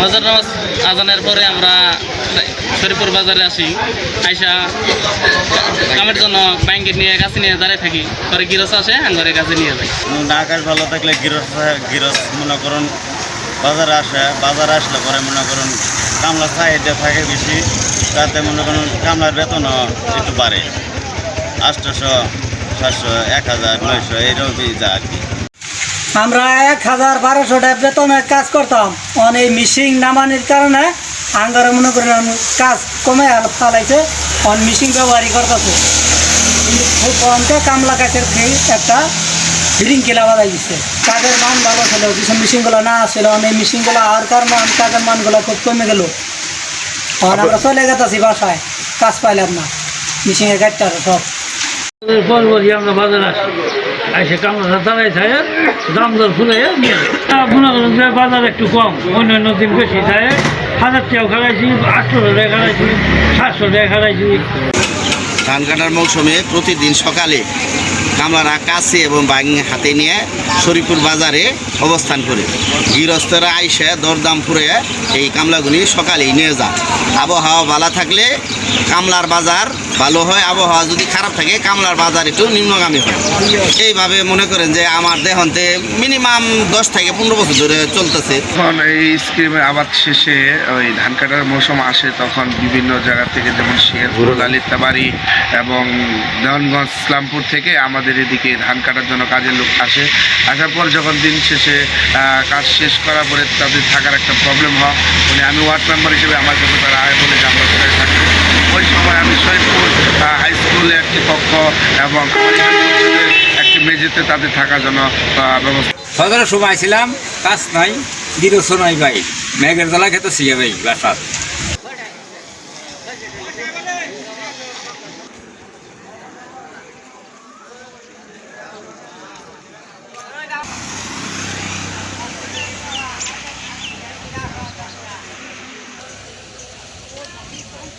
বাজার নামাজ আজানের পরে আমরা শরীপুর বাজারে আসি। আইসা কামের জন্য ব্যাংকে নিয়ে কাছে নিয়ে দাঁড়িয়ে থাকি। পরে গিরস আসে আঙ্গরের কাছে নিয়ে যাই। আকাশ ভালো থাকলে গিরস গিরস মনে করুন বাজারে আসে। বাজারে আসলে পরে মনে করুন কামলা চাহিদা থাকে বেশি, তাতে মনে করুন কামলার বেতনও একটু বাড়ে। আটশোশো সাতশো, এক হাজার, নয়শো, এইরকমই যা আর কি। আমরা এক হাজার বারোশো টাকা বেতনে কাজ করতাম। অনেক মিশিং নামানির কারণে আঙ্গারে মনে করেন কাজ কমে ফালাইছে অন মিশিং ব্যবহারই করতেছে। খুব কমতে কামলা খেয়ে একটা ফিরিং কিলা বাজাই দিচ্ছে কাজের মান ভালো ছিল যেসব মেশিনগুলো না আসছিল অনেক মেশিনগুলো আর কারণে কাজের মানগুলো খুব কমে গেল। আর আমরা চলে গেতেছি বাসায় কাজ পাইলাম না। মেশিনের গাড়িটা সব। পর পরই আমরা বাজারে আসি। এসে কামড়া দাঁড়াই থাকে দাম দর ফুলে নিয়ে যাই। আহ, মনে করেন যে বাজার একটু কম অন্য অন্য দিন বেশি থাকে হাজার টাকাও খারাইছি আটশো টাকা খারাইছি সাতশো টাকা খারাইছি ধান কাটার মৌসুমে প্রতিদিন সকালে কামলারা কাছে এবং বাইং হাতে নিয়ে শরীপুর বাজারে অবস্থান করে। গৃহস্থরা আইসে দরদাম ফুরে এই কামলাগুলি সকালেই নিয়ে যায় আবহাওয়া ভালো থাকলে কামলার বাজার ভালো হয় আবহাওয়া যদি খারাপ থাকে কামলার বাজার একটু নিম্নগামী হয়। এইভাবে মনে করেন যে আমার দেহন্তে মিনিমাম দশ থেকে পনেরো বছর ধরে চলতেছে। যখন এই স্কিমের আবাদ শেষে ওই ধান কাটার মৌসুম আসে তখন বিভিন্ন জায়গা থেকে যেমন শেরপুর লালিতাবাড়ি এবং দেওয়ানগঞ্জ ইসলামপুর থেকে আমাদের এদিকে ধান কাটার জন্য কাজের লোক আসে। আসার পর যখন দিন শেষে কাজ শেষ করার পরে তাদের থাকার একটা প্রবলেম হয়। মানে আমি ওয়ার্ড মেম্বার হিসেবে আমার কাছে তারা আয় বলে যে আমরা থাকব। ওই সময় আমি শরীরপুর হাই স্কুলে একটি কক্ষ এবং একটি মেঝেতে তাদের থাকার জন্য ব্যবস্থা সদরের সময় ছিলাম, কাজ নাই দিনও নাই ভাই। মেঘের দলা খেতে শিখে ভাই বাসাত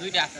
দুইটা আছে।